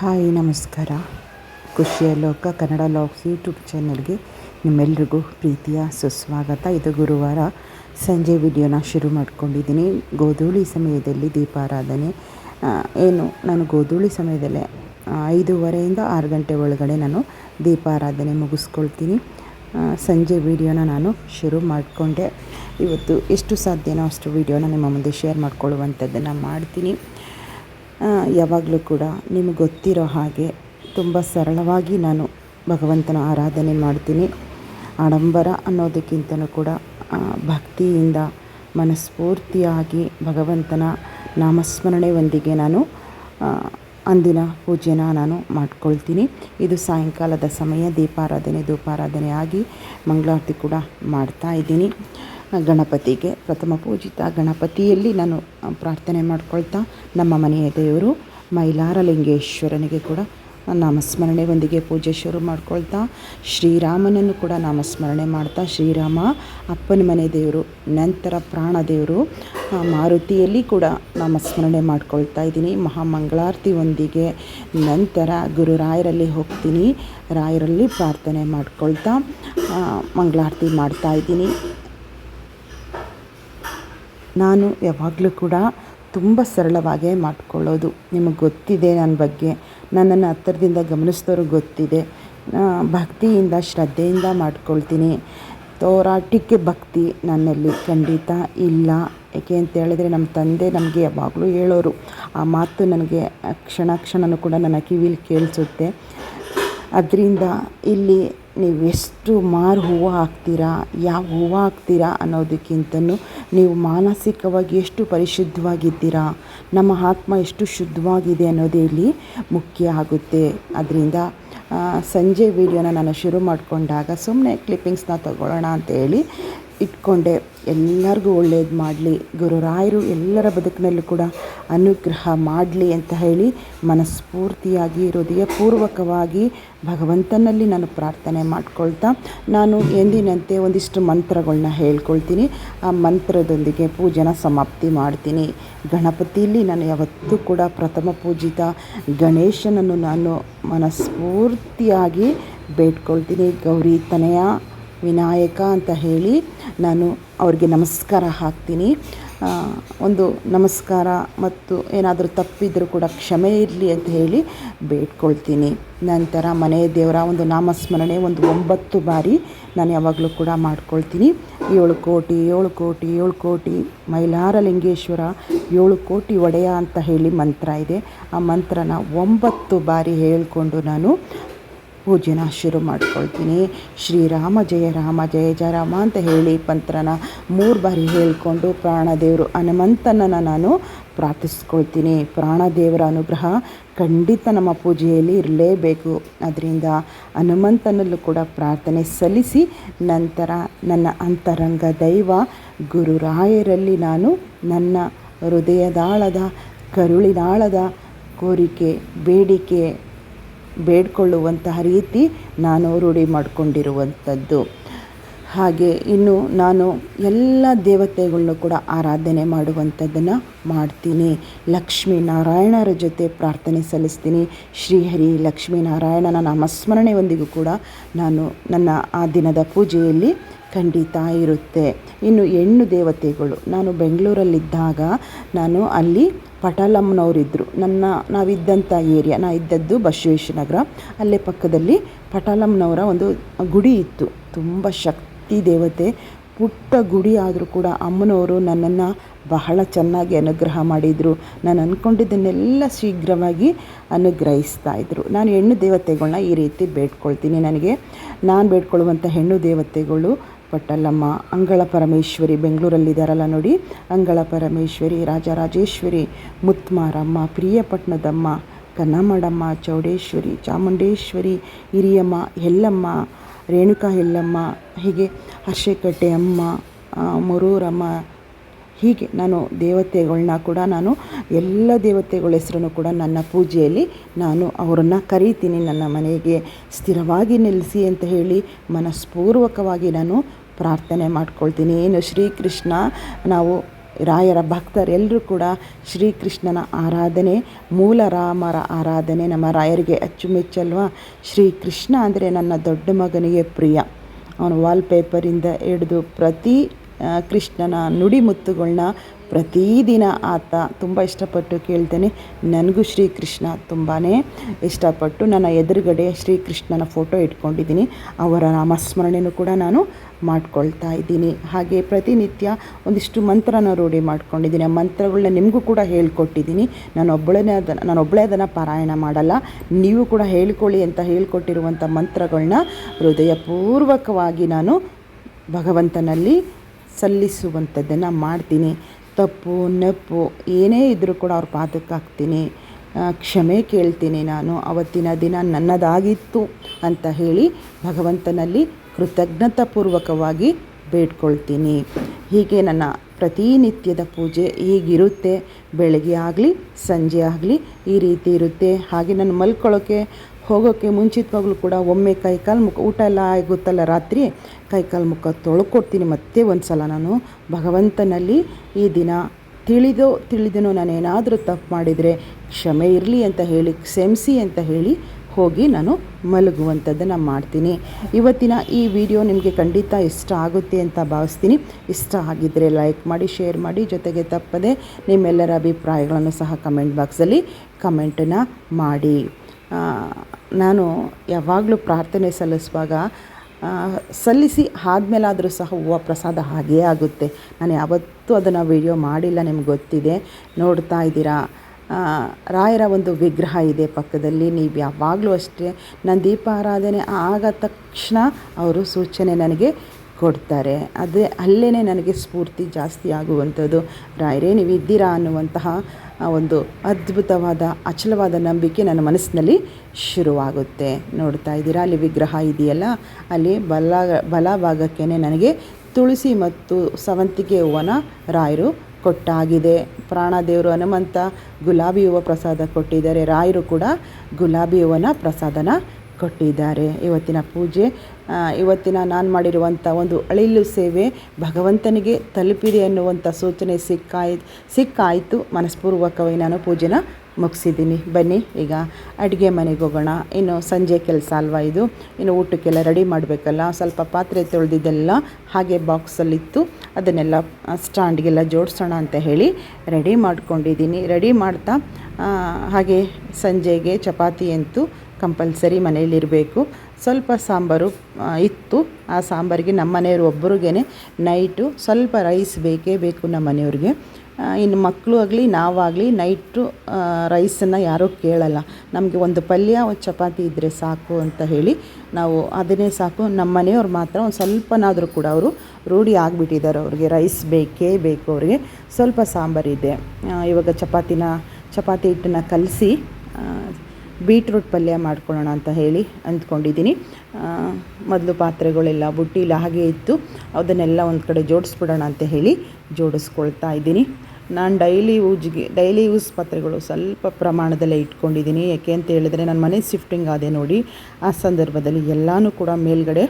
Hi, ನಮಸ್ಕಾರ. ಖುಷಿಯ ಲೋಕ, ಕನ್ನಡ ಲಾಕ್ಸ್ ಯೂಟ್ಯೂಬ್ ಚಾನಲ್ಗೆ ನಿಮ್ಮೆಲ್ರಿಗೂ ಪ್ರೀತಿಯ ಸುಸ್ವಾಗತ. ಇದು ಗುರುವಾರ ಸಂಜೆ ವಿಡಿಯೋನ ಶುರು ಮಾಡ್ಕೊಂಡಿದ್ದೀನಿ. ಗೋಧೂಳಿ ಸಮಯದಲ್ಲಿ ದೀಪಾರಾಧನೆ. ಏನು, ನಾನು ಗೋಧೂಳಿ ಸಮಯದಲ್ಲೇ ಐದೂವರೆಯಿಂದ ಆರು ಗಂಟೆ ಒಳಗಡೆ ನಾನು ದೀಪಾರಾಧನೆ ಮುಗಿಸ್ಕೊಳ್ತೀನಿ. ಸಂಜೆ ವಿಡಿಯೋನ ನಾನು ಶುರು ಮಾಡಿಕೊಂಡೆ. ಇವತ್ತು ಎಷ್ಟು ಸಾಧ್ಯನೋ ಅಷ್ಟು ವಿಡಿಯೋನ ನಿಮ್ಮ ಮುಂದೆ ಶೇರ್ ಮಾಡ್ಕೊಳ್ಳುವಂಥದ್ದನ್ನು ಮಾಡ್ತೀನಿ. ಯಾವಾಗಲೂ ಕೂಡ ನಿಮಗೆ ಗೊತ್ತಿರೋ ಹಾಗೆ ತುಂಬ ಸರಳವಾಗಿ ನಾನು ಭಗವಂತನ ಆರಾಧನೆ ಮಾಡ್ತೀನಿ. ಆಡಂಬರ ಅನ್ನೋದಕ್ಕಿಂತಲೂ ಕೂಡ ಭಕ್ತಿಯಿಂದ ಮನಸ್ಫೂರ್ತಿಯಾಗಿ ಭಗವಂತನ ನಾಮಸ್ಮರಣೆಯೊಂದಿಗೆ ನಾನು ಅಂದಿನ ಪೂಜೆನ ನಾನು ಮಾಡ್ಕೊಳ್ತೀನಿ. ಇದು ಸಾಯಂಕಾಲದ ಸಮಯ ದೀಪಾರಾಧನೆ ದೂಪಾರಾಧನೆ ಆಗಿ ಮಂಗಳಾರತಿ ಕೂಡ ಮಾಡ್ತಾ ಇದ್ದೀನಿ. ಗಣಪತಿಗೆ ಪ್ರಥಮ ಪೂಜಿತ ಗಣಪತಿಯಲ್ಲಿ ನಾನು ಪ್ರಾರ್ಥನೆ ಮಾಡ್ಕೊಳ್ತಾ ನಮ್ಮ ಮನೆಯ ದೇವರು ಮೈಲಾರಲಿಂಗೇಶ್ವರನಿಗೆ ಕೂಡ ನಾಮಸ್ಮರಣೆಯೊಂದಿಗೆ ಪೂಜೆ ಶುರು ಮಾಡ್ಕೊಳ್ತಾ, ಶ್ರೀರಾಮನನ್ನು ಕೂಡ ನಾಮಸ್ಮರಣೆ ಮಾಡ್ತಾ, ಶ್ರೀರಾಮ ಅಪ್ಪನ ಮನೆ ದೇವರು, ನಂತರ ಪ್ರಾಣ ದೇವರು ಮಾರುತಿಯಲ್ಲಿ ಕೂಡ ನಾಮಸ್ಮರಣೆ ಮಾಡ್ಕೊಳ್ತಾ ಇದ್ದೀನಿ. ಮಹಾಮಂಗಳಾರತಿಯೊಂದಿಗೆ ನಂತರ ಗುರುರಾಯರಲ್ಲಿ ಹೋಗ್ತೀನಿ, ರಾಯರಲ್ಲಿ ಪ್ರಾರ್ಥನೆ ಮಾಡ್ಕೊಳ್ತಾ ಮಂಗಳಾರತಿ ಮಾಡ್ತಾ ಇದ್ದೀನಿ. ನಾನು ಯಾವಾಗಲೂ ಕೂಡ ತುಂಬ ಸರಳವಾಗೇ ಮಾಡ್ಕೊಳ್ಳೋದು. ನಿಮಗೆ ಗೊತ್ತಿದೆ ನನ್ನ ಬಗ್ಗೆ. ನನ್ನನ್ನು ಹತ್ತಿರದಿಂದ ಗಮನಿಸಿದವ್ರಿಗೆ ಗೊತ್ತಿದೆ. ಭಕ್ತಿಯಿಂದ, ಶ್ರದ್ಧೆಯಿಂದ ಮಾಡ್ಕೊಳ್ತೀನಿ. ತೋರಾಟಕ್ಕೆ ಭಕ್ತಿ ನನ್ನಲ್ಲಿ ಖಂಡಿತ ಇಲ್ಲ. ಏಕೆ ಅಂತ ಹೇಳಿದ್ರೆ ನಮ್ಮ ತಂದೆ ನಮಗೆ ಯಾವಾಗಲೂ ಹೇಳೋರು. ಆ ಮಾತು ನನಗೆ ಕ್ಷಣ ಕ್ಷಣನೂ ಕೂಡ ನನ್ನ ಕಿವಿಲಿ ಕೇಳಿಸುತ್ತೆ. ಅದರಿಂದ ಇಲ್ಲಿ ನೀವು ಎಷ್ಟು ಮಾರು ಹೂವು ಹಾಕ್ತೀರಾ, ಯಾವ ಹೂವು ಹಾಕ್ತೀರಾ ಅನ್ನೋದಕ್ಕಿಂತನೂ ನೀವು ಮಾನಸಿಕವಾಗಿ ಎಷ್ಟು ಪರಿಶುದ್ಧವಾಗಿದ್ದೀರಾ, ನಮ್ಮ ಆತ್ಮ ಎಷ್ಟು ಶುದ್ಧವಾಗಿದೆ ಅನ್ನೋದೇ ಇಲ್ಲಿ ಮುಖ್ಯ ಆಗುತ್ತೆ. ಅದರಿಂದ ಸಂಜೆ ವಿಡಿಯೋನ ನಾನು ಶುರು ಮಾಡಿಕೊಂಡಾಗ ಸುಮ್ಮನೆ ಕ್ಲಿಪ್ಪಿಂಗ್ಸ್ನ ತಗೊಳ್ಳೋಣ ಅಂತ ಹೇಳಿ ಇಟ್ಕೊಂಡೆ. ಎಲ್ಲರಿಗೂ ಒಳ್ಳೇದು ಮಾಡಲಿ. ಗುರುರಾಯರು ಎಲ್ಲರ ಬದುಕಿನಲ್ಲೂ ಕೂಡ ಅನುಗ್ರಹ ಮಾಡಲಿ ಅಂತ ಹೇಳಿ ಮನಸ್ಫೂರ್ತಿಯಾಗಿ, ಹೃದಯಪೂರ್ವಕವಾಗಿ ಭಗವಂತನಲ್ಲಿ ನಾನು ಪ್ರಾರ್ಥನೆ ಮಾಡ್ಕೊಳ್ತಾ ನಾನು ಎಂದಿನಂತೆ ಒಂದಿಷ್ಟು ಮಂತ್ರಗಳನ್ನ ಹೇಳ್ಕೊಳ್ತೀನಿ. ಆ ಮಂತ್ರದೊಂದಿಗೆ ಪೂಜೆನ ಸಮಾಪ್ತಿ ಮಾಡ್ತೀನಿ. ಗಣಪತಿಯಲ್ಲಿ ನಾನು ಯಾವತ್ತೂ ಕೂಡ ಪ್ರಥಮ ಪೂಜಿತ ಗಣೇಶನನ್ನು ನಾನು ಮನಸ್ಫೂರ್ತಿಯಾಗಿ ಬೇಡ್ಕೊಳ್ತೀನಿ. ಗೌರಿ ತನಯ ವಿನಾಯಕ ಅಂತ ಹೇಳಿ ನಾನು ಅವ್ರಿಗೆ ನಮಸ್ಕಾರ ಹಾಕ್ತೀನಿ. ಒಂದು ನಮಸ್ಕಾರ ಮತ್ತು ಏನಾದರೂ ತಪ್ಪಿದ್ರೂ ಕೂಡ ಕ್ಷಮೆ ಇರಲಿ ಅಂತ ಹೇಳಿ ಬೇಡ್ಕೊಳ್ತೀನಿ. ನಂತರ ಮನೆಯ ದೇವರ ಒಂದು ನಾಮಸ್ಮರಣೆ ಒಂದು ಒಂಬತ್ತು ಬಾರಿ ನಾನು ಯಾವಾಗಲೂ ಕೂಡ ಮಾಡ್ಕೊಳ್ತೀನಿ. ಏಳು ಕೋಟಿ ಏಳು ಕೋಟಿ ಏಳು ಕೋಟಿ ಮೈಲಾರ ಲಿಂಗೇಶ್ವರ ಏಳು ಕೋಟಿ ಒಡೆಯ ಅಂತ ಹೇಳಿ ಮಂತ್ರ ಇದೆ. ಆ ಮಂತ್ರನ ಒಂಬತ್ತು ಬಾರಿ ಹೇಳಿಕೊಂಡು ನಾನು ಪೂಜೆನ ಶುರು ಮಾಡ್ಕೊಳ್ತೀನಿ. ಶ್ರೀರಾಮ ಜಯ ರಾಮ ಜಯ ಜಯ ರಾಮ ಅಂತ ಹೇಳಿ ಪಂತ್ರನ ಮೂರು ಬಾರಿ ಹೇಳಿಕೊಂಡು ಪ್ರಾಣದೇವರು ಹನುಮಂತನನ್ನು ನಾನು ಪ್ರಾರ್ಥಿಸ್ಕೊಳ್ತೀನಿ. ಪ್ರಾಣದೇವರ ಅನುಗ್ರಹ ಖಂಡಿತ ನಮ್ಮ ಪೂಜೆಯಲ್ಲಿ ಇರಲೇಬೇಕು. ಅದರಿಂದ ಹನುಮಂತನಲ್ಲೂ ಕೂಡ ಪ್ರಾರ್ಥನೆ ಸಲ್ಲಿಸಿ ನಂತರ ನನ್ನ ಅಂತರಂಗ ದೈವ ಗುರುರಾಯರಲ್ಲಿ ನಾನು ನನ್ನ ಹೃದಯದಾಳದ, ಕರುಳಿನಾಳದ ಕೋರಿಕೆ, ಬೇಡಿಕೆ ಬೇಡ್ಕೊಳ್ಳುವಂತಹ ರೀತಿ ನಾನು ರೂಢಿ ಮಾಡಿಕೊಂಡಿರುವಂಥದ್ದು. ಹಾಗೆ ಇನ್ನು ನಾನು ಎಲ್ಲ ದೇವತೆಗಳನ್ನು ಕೂಡ ಆರಾಧನೆ ಮಾಡುವಂಥದ್ದನ್ನು ಮಾಡ್ತೀನಿ. ಲಕ್ಷ್ಮೀನಾರಾಯಣರ ಜೊತೆ ಪ್ರಾರ್ಥನೆ ಸಲ್ಲಿಸ್ತೀನಿ. ಶ್ರೀಹರಿ ಲಕ್ಷ್ಮೀನಾರಾಯಣನ ನಾಮಸ್ಮರಣೆಯೊಂದಿಗೂ ಕೂಡ ನಾನು ನನ್ನ ಆ ದಿನದ ಪೂಜೆಯಲ್ಲಿ ಖಂಡಿತ ಇರುತ್ತೆ. ಇನ್ನು ಹೆಣ್ಣು ದೇವತೆಗಳು, ನಾನು ಬೆಂಗಳೂರಲ್ಲಿದ್ದಾಗ ನಾನು ಅಲ್ಲಿ ಪಟಾಲಮ್ಮನವರಿದ್ದರು ನನ್ನ, ನಾವಿದ್ದಂಥ ಏರಿಯಾ ನಾ ಇದ್ದದ್ದು ಬಸವೇಶ್ವರ ಅಲ್ಲೇ ಪಕ್ಕದಲ್ಲಿ ಪಟಾಲಮ್ನವರ ಒಂದು ಗುಡಿ ಇತ್ತು. ತುಂಬ ಶಕ್ತಿ, ದೇವತೆ, ಪುಟ್ಟ ಗುಡಿ ಆದರೂ ಕೂಡ ಅಮ್ಮನವರು ನನ್ನನ್ನು ಬಹಳ ಚೆನ್ನಾಗಿ ಅನುಗ್ರಹ ಮಾಡಿದರು. ನಾನು ಅಂದ್ಕೊಂಡಿದ್ದನ್ನೆಲ್ಲ ಶೀಘ್ರವಾಗಿ ಅನುಗ್ರಹಿಸ್ತಾ ಇದ್ದರು ನಾನು ಹೆಣ್ಣು ದೇವತೆಗಳನ್ನ ಈ ರೀತಿ ಬೇಡ್ಕೊಳ್ತೀನಿ. ನನಗೆ, ನಾನು ಬೇಡ್ಕೊಳ್ಳುವಂಥ ಹೆಣ್ಣು ದೇವತೆಗಳು ಪಟ್ಟಲ್ಲಮ್ಮ, ಅಂಗಳ ಪರಮೇಶ್ವರಿ ಬೆಂಗಳೂರಲ್ಲಿದ್ದಾರಲ್ಲ ನೋಡಿ, ಅಂಗಳ ಪರಮೇಶ್ವರಿ ರಾಜರಾಜೇಶ್ವರಿ ಮುತ್ಮಾರಮ್ಮ, ಪ್ರಿಯಪಟ್ಟಣದಮ್ಮ, ಕನ್ನಮಡಮ್ಮ, ಚೌಡೇಶ್ವರಿ, ಚಾಮುಂಡೇಶ್ವರಿ, ಹಿರಿಯಮ್ಮ ಎಲ್ಲಮ್ಮ ರೇಣುಕಾ ಎಲ್ಲಮ್ಮ ಹೀಗೆ ಹರ್ಷೆಕಟ್ಟೆ ಅಮ್ಮ ಮುರೂರಮ್ಮ ಹೀಗೆ ನಾನು ದೇವತೆಗಳನ್ನ ಕೂಡ ನಾನು ಎಲ್ಲ ದೇವತೆಗಳ ಹೆಸರನ್ನು ಕೂಡ ನನ್ನ ಪೂಜೆಯಲ್ಲಿ ನಾನು ಅವರನ್ನು ಕರೀತೀನಿ, ನನ್ನ ಮನೆಗೆ ಸ್ಥಿರವಾಗಿ ನಿಲ್ಲಿಸಿ ಅಂತ ಹೇಳಿ ಮನಸ್ಪೂರ್ವಕವಾಗಿ ನಾನು ಪ್ರಾರ್ಥನೆ ಮಾಡ್ಕೊಳ್ತೀನಿ. ಏನು ಶ್ರೀಕೃಷ್ಣ, ನಾವು ರಾಯರ ಭಕ್ತರೆಲ್ಲರೂ ಕೂಡ ಶ್ರೀಕೃಷ್ಣನ ಆರಾಧನೆ, ಮೂಲ ರಾಮರ ಆರಾಧನೆ ನಮ್ಮ ರಾಯರಿಗೆ ಅಚ್ಚುಮೆಚ್ಚಲ್ವಾ? ಶ್ರೀಕೃಷ್ಣ ಅಂದರೆ ನನ್ನ ದೊಡ್ಡ ಮಗನಿಗೆ ಪ್ರಿಯ. ಅವನು ವಾಲ್ಪೇಪರಿಂದ ಹಿಡಿದು ಪ್ರತಿ ಕೃಷ್ಣನ ನುಡಿಮುತ್ತುಗಳನ್ನ ಪ್ರತಿದಿನ ಆತ ತುಂಬ ಇಷ್ಟಪಟ್ಟು ಕೇಳ್ತೇನೆ. ನನಗೂ ಶ್ರೀಕೃಷ್ಣ ತುಂಬಾ ಇಷ್ಟಪಟ್ಟು ನನ್ನ ಎದುರುಗಡೆ ಶ್ರೀಕೃಷ್ಣನ ಫೋಟೋ ಇಟ್ಕೊಂಡಿದ್ದೀನಿ. ಅವರ ನಾಮಸ್ಮರಣೆಯೂ ಕೂಡ ನಾನು ಮಾಡ್ಕೊಳ್ತಾ ಇದ್ದೀನಿ. ಹಾಗೆ ಪ್ರತಿನಿತ್ಯ ಒಂದಿಷ್ಟು ಮಂತ್ರನ ರೂಢಿ ಮಾಡ್ಕೊಂಡಿದ್ದೀನಿ. ಆ ಮಂತ್ರಗಳನ್ನ ನಿಮಗೂ ಕೂಡ ಹೇಳ್ಕೊಟ್ಟಿದ್ದೀನಿ. ನಾನು ಒಬ್ಬಳೇ ಅದನ್ನು ನಾನು ಒಬ್ಬಳೇ ಅದನ್ನು ಪಾರಾಯಣ ಮಾಡಲ್ಲ. ನೀವು ಕೂಡ ಹೇಳ್ಕೊಳ್ಳಿ ಅಂತ ಹೇಳ್ಕೊಟ್ಟಿರುವಂಥ ಮಂತ್ರಗಳನ್ನ ಹೃದಯಪೂರ್ವಕವಾಗಿ ನಾನು ಭಗವಂತನಲ್ಲಿ ಸಲ್ಲಿಸುವಂಥದ್ದನ್ನು ಮಾಡ್ತೀನಿ. ತಪ್ಪು, ನೆಪ್ಪು, ಏನೇ ಇದ್ದರೂ ಕೂಡ ಅವ್ರ ಪಾದಕ್ಕೆ ಹಾಕ್ತೀನಿ. ಕ್ಷಮೆ ಕೇಳ್ತೀನಿ ನಾನು. ಅವತ್ತಿನ ದಿನ ನನ್ನದಾಗಿತ್ತು ಅಂತ ಹೇಳಿ ಭಗವಂತನಲ್ಲಿ ಕೃತಜ್ಞತಾಪೂರ್ವಕವಾಗಿ ಬೇಡ್ಕೊಳ್ತೀನಿ. ಹೀಗೆ ನನ್ನ ಪ್ರತಿನಿತ್ಯದ ಪೂಜೆ ಹೀಗಿರುತ್ತೆ. ಬೆಳಗ್ಗೆ ಆಗಲಿ, ಸಂಜೆ ಆಗಲಿ ಈ ರೀತಿ ಇರುತ್ತೆ. ಹಾಗೆ ನಾನು ಮಲ್ಕೊಳ್ಳೋಕ್ಕೆ ಹೋಗೋಕ್ಕೆ ಮುಂಚಿತವಾಗ್ಲೂ ಕೂಡ ಒಮ್ಮೆ ಕೈಕಾಲು ಮುಖ ಊಟ ಎಲ್ಲ ಆಗುತ್ತಲ್ಲ ರಾತ್ರಿ, ಕೈಕಾಲು ಮುಖ ತೊಳ್ಕೊಡ್ತೀನಿ ಮತ್ತೆ ಒಂದು ಸಲ ನಾನು. ಭಗವಂತನಲ್ಲಿ ಈ ದಿನ ತಿಳಿದೋ ತಿಳಿದೇನೋ ನಾನು ಏನಾದರೂ ತಪ್ಪು ಮಾಡಿದರೆ ಕ್ಷಮೆ ಇರಲಿ ಅಂತ ಹೇಳಿ, ಕ್ಷಮಿಸಿ ಅಂತ ಹೇಳಿ ಹೋಗಿ ನಾನು ಮಲಗುವಂಥದ್ದನ್ನು ಮಾಡ್ತೀನಿ. ಇವತ್ತಿನ ಈ ವಿಡಿಯೋ ನಿಮಗೆ ಖಂಡಿತ ಇಷ್ಟ ಆಗುತ್ತೆ ಅಂತ ಭಾವಿಸ್ತೀನಿ. ಇಷ್ಟ ಆಗಿದ್ದರೆ ಲೈಕ್ ಮಾಡಿ, ಶೇರ್ ಮಾಡಿ. ಜೊತೆಗೆ ತಪ್ಪದೆ ನಿಮ್ಮೆಲ್ಲರ ಅಭಿಪ್ರಾಯಗಳನ್ನು ಸಹ ಕಮೆಂಟ್ ಬಾಕ್ಸಲ್ಲಿ ಕಮೆಂಟನ್ನು ಮಾಡಿ. ನಾನು ಯಾವಾಗಲೂ ಪ್ರಾರ್ಥನೆ ಸಲ್ಲಿಸುವಾಗ ಸಲ್ಲಿಸಿ ಆದಮೇಲಾದರೂ ಸಹ ಹೂವು ಪ್ರಸಾದ ಹಾಗೇ ಆಗುತ್ತೆ. ನಾನು ಯಾವತ್ತೂ ಅದನ್ನು ವಿಡಿಯೋ ಮಾಡಿಲ್ಲ, ನಿಮ್ಗೆ ಗೊತ್ತಿದೆ. ನೋಡ್ತಾ ಇದ್ದೀರಾ? ರಾಯರ ಒಂದು ವಿಗ್ರಹ ಇದೆ ಪಕ್ಕದಲ್ಲಿ. ನೀವು ಯಾವಾಗಲೂ ಅಷ್ಟೇ ನಾನು ದೀಪಾರಾಧನೆ ಆಗ ತಕ್ಷಣ ಅವರು ಸೂಚನೆ ನನಗೆ ಕೊಡ್ತಾರೆ. ಅದೇ ಅಲ್ಲೇ ನನಗೆ ಸ್ಫೂರ್ತಿ ಜಾಸ್ತಿ ಆಗುವಂಥದ್ದು. ರಾಯರೇ ನೀವು ಇದ್ದೀರಾ ಅನ್ನುವಂತಹ ಒಂದು ಅದ್ಭುತವಾದ, ಅಚಲವಾದ ನಂಬಿಕೆ ನನ್ನ ಮನಸ್ಸಿನಲ್ಲಿ ಶುರುವಾಗುತ್ತೆ. ನೋಡ್ತಾ ಇದ್ದೀರಾ? ಅಲ್ಲಿ ವಿಗ್ರಹ ಇದೆಯಲ್ಲ? ಅಲ್ಲಿ ಬಲ ಬಲಭಾಗಕ್ಕೇ ನನಗೆ ತುಳಸಿ ಮತ್ತು ಸವಂತಿಗೆ ಹೂವನ ರಾಯರು ಕೊಟ್ಟಾಗಿದೆ. ಪ್ರಾಣದೇವರು ಹನುಮಂತ ಗುಲಾಬಿ ಹೂವು ಪ್ರಸಾದ ಕೊಟ್ಟಿದ್ದಾರೆ. ರಾಯರು ಕೂಡ ಗುಲಾಬಿ ಹೂವನ ಪ್ರಸಾದನ ಕೊಟ್ಟಿದ್ದಾರೆ. ಇವತ್ತಿನ ಪೂಜೆ ಇವತ್ತಿನ ನಾನು ಮಾಡಿರುವಂಥ ಒಂದು ಅಳಿಲು ಸೇವೆ ಭಗವಂತನಿಗೆ ತಲುಪಿದೆ ಅನ್ನುವಂಥ ಸೂಚನೆ ಸಿಕ್ಕಾಯ್, ಸಿಕ್ಕಾಯಿತು. ಮನಸ್ಪೂರ್ವಕವಾಗಿ ನಾನು ಪೂಜೆನ ಮುಗಿಸಿದ್ದೀನಿ. ಬನ್ನಿ, ಈಗ ಅಡುಗೆ ಮನೆಗೆ ಹೋಗೋಣ. ಇನ್ನು ಸಂಜೆ ಕೆಲಸ ಅಲ್ವಾ ಇದು? ಇನ್ನು ಊಟಕ್ಕೆಲ್ಲ ರೆಡಿ ಮಾಡಬೇಕಲ್ಲ? ಸ್ವಲ್ಪ ಪಾತ್ರೆ ತೊಳೆದಿದ್ದೆಲ್ಲ ಹಾಗೆ ಬಾಕ್ಸಲ್ಲಿತ್ತು. ಅದನ್ನೆಲ್ಲ ಸ್ಟ್ಯಾಂಡ್ಗೆಲ್ಲ ಜೋಡಿಸೋಣ ಅಂತ ಹೇಳಿ ರೆಡಿ ಮಾಡ್ಕೊಂಡಿದ್ದೀನಿ. ರೆಡಿ ಮಾಡ್ತಾ ಹಾಗೆ ಸಂಜೆಗೆ ಚಪಾತಿ ಅಂತೂ ಕಂಪಲ್ಸರಿ ಮನೆಯಲ್ಲಿರಬೇಕು. ಸ್ವಲ್ಪ ಸಾಂಬಾರು ಇತ್ತು. ಆ ಸಾಂಬಾರಿಗೆ ನಮ್ಮ ಮನೆಯವರು ಒಬ್ಬರಿಗೇ ನೈಟು ಸ್ವಲ್ಪ ರೈಸ್ ಬೇಕೇ ಬೇಕು ನಮ್ಮ ಮನೆಯವ್ರಿಗೆ. ಇನ್ನು ಮಕ್ಕಳು ಆಗಲಿ, ನಾವಾಗಲಿ ನೈಟು ರೈಸನ್ನು ಯಾರೂ ಕೇಳಲ್ಲ. ನಮಗೆ ಒಂದು ಪಲ್ಯ, ಒಂದು ಚಪಾತಿ ಇದ್ದರೆ ಸಾಕು ಅಂತ ಹೇಳಿ ನಾವು ಅದನ್ನೇ ಸಾಕು. ನಮ್ಮ ಮನೆಯವ್ರು ಮಾತ್ರ ಒಂದು ಸ್ವಲ್ಪನಾದರೂ ಕೂಡ ಅವರು ರೂಢಿ ಆಗಿಬಿಟ್ಟಿದ್ದಾರೆ ಅವ್ರಿಗೆ. ರೈಸ್ ಬೇಕೇ ಬೇಕು ಅವ್ರಿಗೆ. ಸ್ವಲ್ಪ ಸಾಂಬಾರಿದೆ. ಇವಾಗ ಚಪಾತಿನ, ಚಪಾತಿ ಹಿಟ್ಟನ್ನ ಕಲಸಿ ಬೀಟ್ರೂಟ್ ಪಲ್ಯ ಮಾಡ್ಕೊಳ್ಳೋಣ ಅಂತ ಹೇಳಿ ಅಂದ್ಕೊಂಡಿದ್ದೀನಿ. ಮೊದಲು ಪಾತ್ರೆಗಳೆಲ್ಲ ಬುಟ್ಟಿಲ್ಲ ಹಾಗೆ ಇತ್ತು. ಅದನ್ನೆಲ್ಲ ಒಂದು ಕಡೆ ಜೋಡಿಸ್ಬಿಡೋಣ ಅಂತ ಹೇಳಿ ಜೋಡಿಸ್ಕೊಳ್ತಾ ಇದ್ದೀನಿ. ನಾನು ಡೈಲಿ ಯೂಜ್ಗೆ ಡೈಲಿ ಯೂಸ್ ಪಾತ್ರೆಗಳು ಸ್ವಲ್ಪ ಪ್ರಮಾಣದಲ್ಲೇ ಇಟ್ಕೊಂಡಿದ್ದೀನಿ. ಯಾಕೆ ಅಂತ ಹೇಳಿದ್ರೆ ನನ್ನ ಮನೆ ಶಿಫ್ಟಿಂಗ್ ಆದೆ ನೋಡಿ, ಆ ಸಂದರ್ಭದಲ್ಲಿ ಎಲ್ಲನೂ ಕೂಡ ಮೇಲ್ಗಡೆ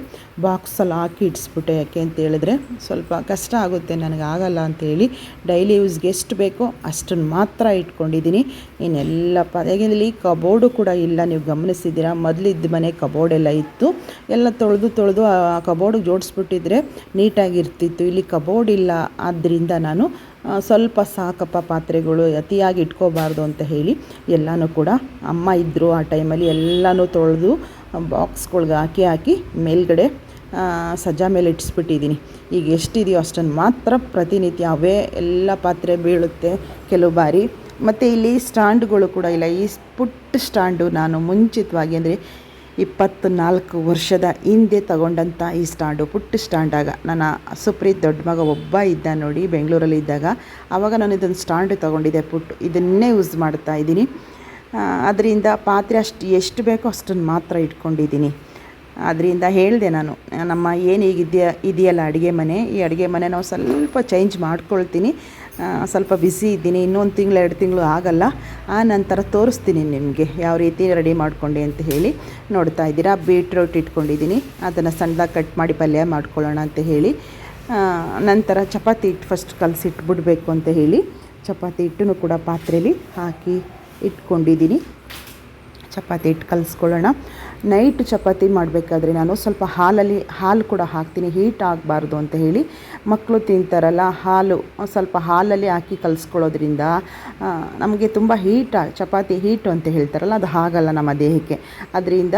ಬಾಕ್ಸಲ್ಲಿ ಹಾಕಿ ಇಡಿಸ್ಬಿಟ್ಟೆ ಯಾಕೆ ಅಂತ ಹೇಳಿದ್ರೆ ಸ್ವಲ್ಪ ಕಷ್ಟ ಆಗುತ್ತೆ, ನನಗೆ ಆಗಲ್ಲ ಅಂತೇಳಿ ಡೈಲಿ ಯೂಸ್ಗೆ ಎಷ್ಟು ಬೇಕೋ ಅಷ್ಟನ್ನು ಮಾತ್ರ ಇಟ್ಕೊಂಡಿದ್ದೀನಿ. ಇನ್ನೆಲ್ಲ ಪ ಇಲ್ಲಿ ಕಬೋರ್ಡು ಕೂಡ ಇಲ್ಲ. ನೀವು ಗಮನಿಸಿದ್ದೀರಾ, ಮೊದಲಿದ್ದ ಮನೆ ಕಬೋರ್ಡ್ ಎಲ್ಲ ಇತ್ತು. ಎಲ್ಲ ತೊಳೆದು ತೊಳೆದು ಆ ಕಬೋರ್ಡಿಗೆ ಜೋಡಿಸ್ಬಿಟ್ಟಿದ್ರೆ ನೀಟಾಗಿರ್ತಿತ್ತು ಇಲ್ಲಿ ಕಬೋರ್ಡ್ ಇಲ್ಲ. ಆದ್ದರಿಂದ ನಾನು ಸ್ವಲ್ಪ ಸಾಕಪ್ಪ ಪಾತ್ರೆಗಳು ಅತಿಯಾಗಿ ಇಟ್ಕೋಬಾರ್ದು ಅಂತ ಹೇಳಿ ಎಲ್ಲನೂ ಕೂಡ ಅಮ್ಮ ಇದ್ದರು ಆ ಟೈಮಲ್ಲಿ ಎಲ್ಲನೂ ತೊಳೆದು ಬಾಕ್ಸ್ಗಳ್ಗೆ ಹಾಕಿ ಹಾಕಿ ಮೇಲ್ಗಡೆ ಸಜ್ಜಾ ಮೇಲೆ ಇಟ್ಸ್ಬಿಟ್ಟಿದ್ದೀನಿ. ಈಗ ಎಷ್ಟಿದೆಯೋ ಅಷ್ಟನ್ನು ಮಾತ್ರ ಪ್ರತಿನಿತ್ಯ ಅವೇ ಎಲ್ಲ ಪಾತ್ರೆ ಬೀಳುತ್ತೆ ಕೆಲವು ಬಾರಿ. ಮತ್ತು ಇಲ್ಲಿ ಸ್ಟ್ಯಾಂಡ್ಗಳು ಕೂಡ ಇಲ್ಲ. ಈ ಪುಟ್ಟ ಸ್ಟ್ಯಾಂಡು ನಾನು ಮುಂಚಿತವಾಗಿ ಅಂದರೆ ಇಪ್ಪತ್ತ್ನಾಲ್ಕು ವರ್ಷದ ಹಿಂದೆ ತಗೊಂಡಂಥ ಈ ಸ್ಟ್ಯಾಂಡು. ಪುಟ್ಟ ಸ್ಟ್ಯಾಂಡಾಗ ನನ್ನ ಸುಪ್ರೀತ್ ದೊಡ್ಡ ಮಗ ಒಬ್ಬ ಇದ್ದ ನೋಡಿ, ಬೆಂಗಳೂರಲ್ಲಿ ಇದ್ದಾಗ ಆವಾಗ ನಾನು ಇದೊಂದು ಸ್ಟ್ಯಾಂಡ್ ತೊಗೊಂಡಿದ್ದೆ ಪುಟ್ಟು. ಇದನ್ನೇ ಯೂಸ್ ಮಾಡ್ತಾ ಇದ್ದೀನಿ. ಅದರಿಂದ ಪಾತ್ರೆ ಅಷ್ಟು ಎಷ್ಟು ಬೇಕೋ ಅಷ್ಟನ್ನು ಮಾತ್ರ ಇಟ್ಕೊಂಡಿದ್ದೀನಿ. ಅದರಿಂದ ಹೇಳಿದೆ ನಾನು, ನಮ್ಮ ಏನು ಈಗಿದೆಯಾ ಇದೆಯಲ್ಲ ಅಡುಗೆ ಮನೆ? ಈ ಅಡುಗೆ ಮನೆ ನಾವು ಸ್ವಲ್ಪ ಚೇಂಜ್ ಮಾಡ್ಕೊಳ್ತೀನಿ. ಸ್ವಲ್ಪ ಬ್ಯುಸಿ ಇದ್ದೀನಿ. ಇನ್ನೊಂದು ತಿಂಗಳು, ಎರಡು ತಿಂಗಳು ಆಗಲ್ಲ. ಆ ನಂತರ ತೋರಿಸ್ತೀನಿ ನಿಮಗೆ ಯಾವ ರೀತಿ ರೆಡಿ ಮಾಡ್ಕೊಂಡೆ ಅಂತ ಹೇಳಿ ನೋಡ್ತಾ ಇದ್ದೀರಾ. ಬೀಟ್ರೋಟ್ ಇಟ್ಕೊಂಡಿದ್ದೀನಿ. ಅದನ್ನು ಸಣ್ಣದಾಗಿ ಕಟ್ ಮಾಡಿ ಪಲ್ಯ ಮಾಡ್ಕೊಳ್ಳೋಣ ಅಂತ ಹೇಳಿ. ನಂತರ ಚಪಾತಿ ಹಿಟ್ಟು ಫಸ್ಟ್ ಕಲಸಿಟ್ಬಿಡ್ಬೇಕು ಅಂತ ಹೇಳಿ ಚಪಾತಿ ಹಿಟ್ಟನ್ನು ಕೂಡ ಪಾತ್ರೆಯಲ್ಲಿ ಹಾಕಿ ಇಟ್ಕೊಂಡಿದ್ದೀನಿ. ಚಪಾತಿ ಹಿಟ್ಟು ಕಲಿಸ್ಕೊಳ್ಳೋಣ. ನೈಟ್ ಚಪಾತಿ ಮಾಡಬೇಕಾದ್ರೆ ನಾನು ಸ್ವಲ್ಪ ಹಾಲಲ್ಲಿ ಹಾಲು ಕೂಡ ಹಾಕ್ತೀನಿ. ಹೀಟ್ ಆಗಬಾರ್ದು ಅಂತ ಹೇಳಿ ಮಕ್ಕಳು ತಿಂತಾರಲ್ಲ, ಹಾಲು, ಸ್ವಲ್ಪ ಹಾಲಲ್ಲಿ ಹಾಕಿ ಕಲಿಸ್ಕೊಳ್ಳೋದ್ರಿಂದ ನಮಗೆ ತುಂಬ ಹೀಟ್ ಚಪಾತಿ ಹೀಟು ಅಂತ ಹೇಳ್ತಾರಲ್ಲ, ಅದು ಹಾಗಲ್ಲ ನಮ್ಮ ದೇಹಕ್ಕೆ. ಅದರಿಂದ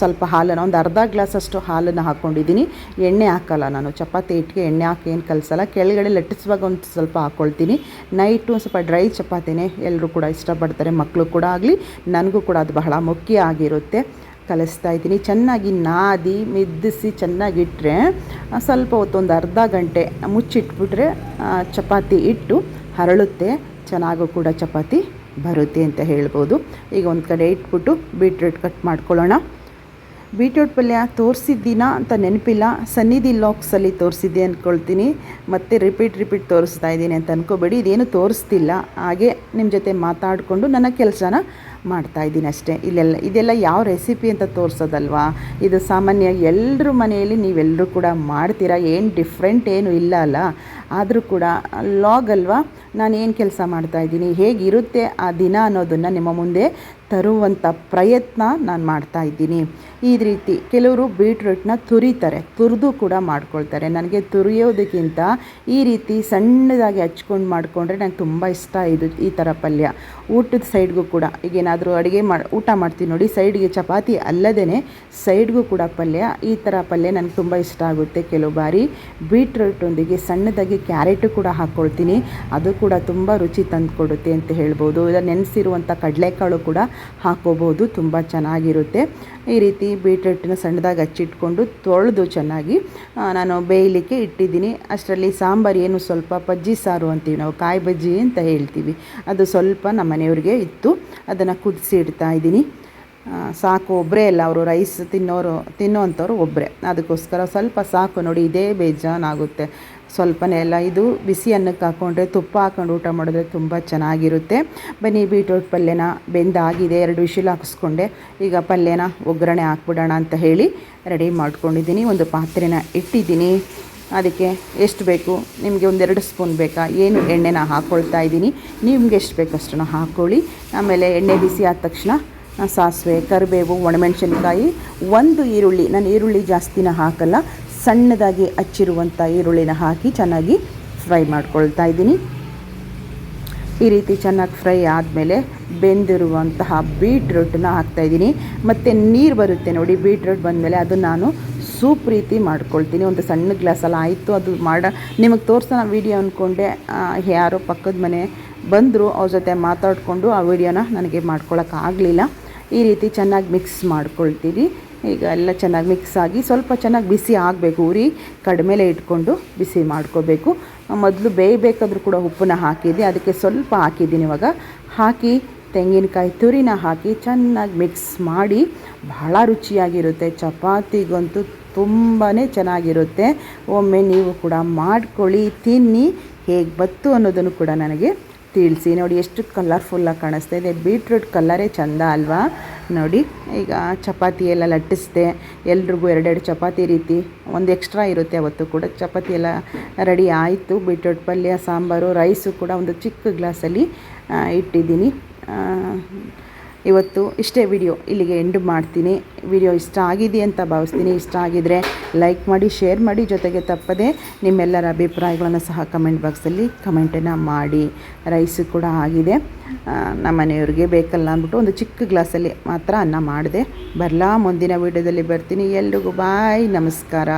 ಸ್ವಲ್ಪ ಹಾಲನ್ನು ಒಂದು ಅರ್ಧ ಗ್ಲಾಸಷ್ಟು ಹಾಲನ್ನು ಹಾಕ್ಕೊಂಡಿದ್ದೀನಿ ಎಣ್ಣೆ ಹಾಕಲ್ಲ ನಾನು, ಚಪಾತಿ ಹಿಟ್ಟಿಗೆ ಎಣ್ಣೆ ಹಾಕಿ ಏನು ಕಲಿಸಲ್ಲ, ಕೆಳಗಡೆ ಲಟ್ಟಿಸುವಾಗ ಒಂದು ಸ್ವಲ್ಪ ಹಾಕ್ಕೊಳ್ತೀನಿ ನೈಟು ಸ್ವಲ್ಪ ಡ್ರೈ ಚಪಾತಿನೇ ಎಲ್ಲರೂ ಕೂಡ ಇಷ್ಟಪಡ್ತಾರೆ ಮಕ್ಕಳು ಕೂಡ ಆಗಲಿ, ನನಗೂ ಕೂಡ ಅದು ಬಹಳ ಮುಖ್ಯ ಆಗಿರುತ್ತೆ. ಕಲಿಸ್ತಾ ಇದ್ದೀನಿ. ಚೆನ್ನಾಗಿ ನಾದಿ, ಮೆದ್ದಿಸಿ ಚೆನ್ನಾಗಿಟ್ಟರೆ ಸ್ವಲ್ಪ ಹೊತ್ತೊಂದು ಅರ್ಧ ಗಂಟೆ ಮುಚ್ಚಿಟ್ಬಿಟ್ರೆ ಚಪಾತಿ ಇಟ್ಟು ಹರಳುತ್ತೆ. ಚೆನ್ನಾಗೂ ಕೂಡ ಚಪಾತಿ ಬರುತ್ತೆ ಅಂತ ಹೇಳ್ಬೋದು. ಈಗ ಒಂದು ಕಡೆ ಇಟ್ಬಿಟ್ಟು ಬೀಟ್ರೂಟ್ ಕಟ್ ಮಾಡ್ಕೊಳ್ಳೋಣ. ಬೀಟ್ರೂಟ್ ಪಲ್ಯ ತೋರಿಸಿದ್ದೀನ ಅಂತ ನೆನಪಿಲ್ಲ. ಸನ್ನಿಧಿ ಲಾಕ್ಸಲ್ಲಿ ತೋರಿಸಿದ್ದೆ ಅಂದ್ಕೊಳ್ತೀನಿ ಮತ್ತೆ ರಿಪೀಟ್ ರಿಪೀಟ್ ತೋರಿಸ್ತಾ ಇದ್ದೀನಿ ಅಂತ ಅಂದ್ಕೋಬೇಡಿ ಇದೇನು ತೋರಿಸ್ತಿಲ್ಲ. ಹಾಗೆ ನಿಮ್ಮ ಜೊತೆ ಮಾತಾಡಿಕೊಂಡು ನನ್ನ ಕೆಲಸನ ಮಾಡ್ತಾ ಇದ್ದೀನಿ ಅಷ್ಟೇ. ಇಲ್ಲೆಲ್ಲ, ಇದೆಲ್ಲ ಯಾವ ರೆಸಿಪಿ ಅಂತ ತೋರಿಸೋದಲ್ವಾ? ಇದು ಸಾಮಾನ್ಯ ಎಲ್ಲರ ಮನೆಯಲ್ಲಿ ನೀವೆಲ್ಲರೂ ಕೂಡ ಮಾಡ್ತೀರಾ? ಏನು ಡಿಫ್ರೆಂಟ್ ಏನು ಇಲ್ಲ ಅಲ್ಲ? ಆದರೂ ಕೂಡ ಲಾಗ್ ಅಲ್ವಾ? ನಾನು ಏನು ಕೆಲಸ ಮಾಡ್ತಾ ಇದ್ದೀನಿ? ಹೇಗಿರುತ್ತೆ ಆ ದಿನ ಅನ್ನೋದನ್ನು ನಿಮ್ಮ ಮುಂದೆ ತರುವಂಥ ಪ್ರಯತ್ನ ನಾನು ಮಾಡ್ತಾ ಇದ್ದೀನಿ. ಈ ರೀತಿ ಕೆಲವರು ಬೀಟ್ರೂಟ್ನ ತುರಿತಾರೆ, ತುರಿದು ಕೂಡ ಮಾಡ್ಕೊಳ್ತಾರೆ. ನನಗೆ ತುರಿಯೋದಕ್ಕಿಂತ ಈ ರೀತಿ ಸಣ್ಣದಾಗಿ ಹಚ್ಕೊಂಡು ಮಾಡಿಕೊಂಡ್ರೆ ನಂಗೆ ತುಂಬ ಇಷ್ಟ ಇದು, ಈ ಥರ ಪಲ್ಯ. ಊಟದ ಸೈಡ್ಗೂ ಕೂಡ ಈಗೇನಾದರೂ ಅಡುಗೆ ಮಾಡಿ, ಊಟ ಮಾಡ್ತೀನಿ ನೋಡಿ ಸೈಡ್ಗೆ ಚಪಾತಿ ಅಲ್ಲದೇ ಸೈಡ್ಗೂ ಕೂಡ ಪಲ್ಯ, ಈ ಥರ ಪಲ್ಯ ನನಗೆ ತುಂಬ ಇಷ್ಟ ಆಗುತ್ತೆ. ಕೆಲವು ಬಾರಿ ಬೀಟ್ರೂಟೊಂದಿಗೆ ಸಣ್ಣದಾಗಿ ಕ್ಯಾರೆಟು ಕೂಡ ಹಾಕ್ಕೊಳ್ತೀನಿ ಅದು ಕೂಡ ತುಂಬ ರುಚಿ ತಂದುಕೊಡುತ್ತೆ ಅಂತ ಹೇಳ್ಬೋದು. ಇಲ್ಲ ನೆನೆಸಿರುವಂಥ ಕಡಲೆಕಾಳು ಕೂಡ ಹಾಕೋಬೋದು. ತುಂಬ ಚೆನ್ನಾಗಿರುತ್ತೆ. ಈ ರೀತಿ ಬೀಟ್ರೂಟನ್ನ ಸಣ್ಣದಾಗಿ ಹಚ್ಚಿಟ್ಕೊಂಡು ತೊಳೆದು ಚೆನ್ನಾಗಿ ನಾನು ಬೇಯಲಿಕ್ಕೆ ಇಟ್ಟಿದ್ದೀನಿ. ಅಷ್ಟರಲ್ಲಿ ಸಾಂಬಾರು ಏನು ಸ್ವಲ್ಪ ಬಜ್ಜಿ ಸಾರು ಅಂತೀವಿ ನಾವು, ಕಾಯಿ ಬಜ್ಜಿ ಅಂತ ಹೇಳ್ತೀವಿ. ಅದು ಸ್ವಲ್ಪ ನಮ್ಮ ಮನೆಯವ್ರಿಗೆ ಇತ್ತು. ಅದನ್ನು ಕುದಿಸಿ ಇಡ್ತಾ ಇದ್ದೀನಿ. ಸಾಕು ಒಬ್ಬರೇ ಅಲ್ಲ, ಅವರು ರೈಸ್ ತಿನ್ನೋರು, ತಿನ್ನೋವಂಥವ್ರು ಒಬ್ಬರೇ ಅದಕ್ಕೋಸ್ಕರ ಸ್ವಲ್ಪ ಸಾಕು ನೋಡಿ, ಇದೇ ಬೇಜಾನಾಗುತ್ತೆ. ಸ್ವಲ್ಪನೇ ಎಲ್ಲ ಇದು ಬಿಸಿ ಅನ್ನಕ್ಕೆ ಹಾಕ್ಕೊಂಡ್ರೆ ತುಪ್ಪ ಹಾಕೊಂಡು ಊಟ ಮಾಡಿದ್ರೆ ತುಂಬ ಚೆನ್ನಾಗಿರುತ್ತೆ. ಬನ್ನಿ, ಬೀಟ್ರೂಟ್ ಪಲ್ಯನ ಬೆಂದಾಗಿದೆ, ಎರಡು ವಿಶಿಲ್ ಹಾಕಿಸ್ಕೊಂಡೆ. ಈಗ ಪಲ್ಯನ ಒಗ್ಗರಣೆ ಹಾಕ್ಬಿಡೋಣ ಅಂತ ಹೇಳಿ ರೆಡಿ ಮಾಡ್ಕೊಂಡಿದ್ದೀನಿ. ಒಂದು ಪಾತ್ರೆನ ಇಟ್ಟಿದ್ದೀನಿ. ಅದಕ್ಕೆ ಎಷ್ಟು ಬೇಕು? ನಿಮಗೆ ಒಂದೆರಡು ಸ್ಪೂನ್ ಬೇಕಾ? ಏನು ಎಣ್ಣೆನ ಹಾಕ್ಕೊಳ್ತಾ ಇದ್ದೀನಿ. ನಿಮ್ಗೆ ಎಷ್ಟು ಬೇಕು ಅಷ್ಟನ್ನು ಹಾಕ್ಕೊಳ್ಳಿ ಆಮೇಲೆ ಎಣ್ಣೆ ಬಿಸಿ ಆದ ತಕ್ಷಣ ಸಾಸಿವೆ, ಕರಿಬೇವು, ಒಣಮೆಣಸಿನ್ಕಾಯಿ, ಒಂದು ಈರುಳ್ಳಿ. ನಾನು ಈರುಳ್ಳಿ ಜಾಸ್ತಿನ ಹಾಕಲ್ಲ. ಸಣ್ಣದಾಗಿ ಹಚ್ಚಿರುವಂಥ ಈರುಳ್ಳಿನ ಹಾಕಿ ಚೆನ್ನಾಗಿ ಫ್ರೈ ಮಾಡ್ಕೊಳ್ತಾ ಇದ್ದೀನಿ. ಈ ರೀತಿ ಚೆನ್ನಾಗಿ ಫ್ರೈ ಆದಮೇಲೆ ಬೆಂದಿರುವಂತಹ ಬೀಟ್ರೂಟನ್ನ ಹಾಕ್ತಾಯಿದ್ದೀನಿ ಮತ್ತು ನೀರು ಬರುತ್ತೆ ನೋಡಿ, ಬೀಟ್ರೂಟ್ ಬಂದಮೇಲೆ ಅದು ನಾನು ಸೂಪ್ ರೀತಿ ಮಾಡ್ಕೊಳ್ತೀನಿ. ಒಂದು ಸಣ್ಣ ಗ್ಲಾಸಲ್ಲಿ ಆಯಿತು, ಅದು ಮಾಡ ನಿಮಗೆ ತೋರಿಸೋಣ ವೀಡಿಯೋ ಅಂದ್ಕೊಂಡೆ ಯಾರೋ ಪಕ್ಕದ ಮನೆ ಬಂದರು, ಅವ್ರ ಜೊತೆ ಮಾತಾಡಿಕೊಂಡು ಆ ವಿಡಿಯೋನ ನನಗೆ ಮಾಡ್ಕೊಳ್ಳೋಕ್ಕಾಗಲಿಲ್ಲ ಈ ರೀತಿ ಚೆನ್ನಾಗಿ ಮಿಕ್ಸ್ ಮಾಡ್ಕೊಳ್ತೀವಿ. ಈಗ ಎಲ್ಲ ಚೆನ್ನಾಗಿ ಮಿಕ್ಸ್ ಆಗಿ ಸ್ವಲ್ಪ ಚೆನ್ನಾಗಿ ಬಿಸಿ ಆಗಬೇಕು. ಉರಿ ಕಡಿಮೆಲೆ ಇಟ್ಕೊಂಡು ಬಿಸಿ ಮಾಡ್ಕೋಬೇಕು. ಮೊದಲು ಬೇಯಬೇಕಾದ್ರೂ ಕೂಡ ಉಪ್ಪನ್ನ ಹಾಕಿದ್ದೆ. ಅದಕ್ಕೆ ಸ್ವಲ್ಪ ಹಾಕಿದ್ದೀನಿ ಇವಾಗ. ಹಾಕಿ ತೆಂಗಿನಕಾಯಿ ತುರಿನ ಹಾಕಿ ಚೆನ್ನಾಗಿ ಮಿಕ್ಸ್ ಮಾಡಿ ಬಹಳ ರುಚಿಯಾಗಿರುತ್ತೆ. ಚಪಾತಿಗಂತೂ ತುಂಬಾ ಚೆನ್ನಾಗಿರುತ್ತೆ. ಒಮ್ಮೆ ನೀವು ಕೂಡ ಮಾಡ್ಕೊಳ್ಳಿ, ತಿನ್ನಿ. ಹೇಗೆ ಬತ್ತು ಅನ್ನೋದನ್ನು ಕೂಡ ನನಗೆ ತಿಳಿಸಿ ನೋಡಿ ಎಷ್ಟು ಕಲರ್ಫುಲ್ಲಾಗಿ ಕಾಣಿಸ್ತಾ ಇದೆ. ಬೀಟ್ರೂಟ್ ಕಲ್ಲರೇ ಚಂದ ಅಲ್ವಾ? ನೋಡಿ, ಈಗ ಚಪಾತಿ ಎಲ್ಲ ಲಟ್ಟಿಸಿದೆ. ಎಲ್ರಿಗೂ ಎರಡೆರಡು ಚಪಾತಿ ರೀತಿ, ಒಂದು ಎಕ್ಸ್ಟ್ರಾ ಇರುತ್ತೆ ಅವತ್ತು ಕೂಡ. ಚಪಾತಿ ಎಲ್ಲ ರೆಡಿ ಆಯಿತು. ಬೀಟ್ರೂಟ್ ಪಲ್ಯ, ಸಾಂಬಾರು ರೈಸು ಕೂಡ ಒಂದು ಚಿಕ್ಕ ಗ್ಲಾಸಲ್ಲಿ ಇಟ್ಟಿದ್ದೀನಿ. ಇವತ್ತು ಇಷ್ಟೇ ವಿಡಿಯೋ ಇಲ್ಲಿಗೆ ಎಂಡ್ ಮಾಡ್ತೀನಿ. ವಿಡಿಯೋ ಇಷ್ಟ ಆಗಿದೆ ಅಂತ ಭಾವಿಸ್ತೀನಿ. ಇಷ್ಟ ಆಗಿದರೆ ಲೈಕ್ ಮಾಡಿ, ಶೇರ್ ಮಾಡಿ. ಜೊತೆಗೆ ತಪ್ಪದೆ ನಿಮ್ಮೆಲ್ಲರ ಅಭಿಪ್ರಾಯಗಳನ್ನು ಸಹ ಕಮೆಂಟ್ ಬಾಕ್ಸಲ್ಲಿ ಕಮೆಂಟನ್ನು ಮಾಡಿ. ರೈಸು ಕೂಡ ಆಗಿದೆ. ನಮ್ಮನೆಯವ್ರಿಗೆ ನಮ್ಮ ಮನೆಯವ್ರಿಗೆ ಬೇಕಲ್ಲ ಅಂದ್ಬಿಟ್ಟು ಒಂದು ಚಿಕ್ಕ ಗ್ಲಾಸಲ್ಲಿ ಮಾತ್ರ ಅನ್ನ ಮಾಡಿದೆ. ಬರಲಾ ಮುಂದಿನ ವೀಡಿಯೋದಲ್ಲಿ ಬರ್ತೀನಿ. ಎಲ್ರಿಗೂ ಬಾಯ್. ನಮಸ್ಕಾರ.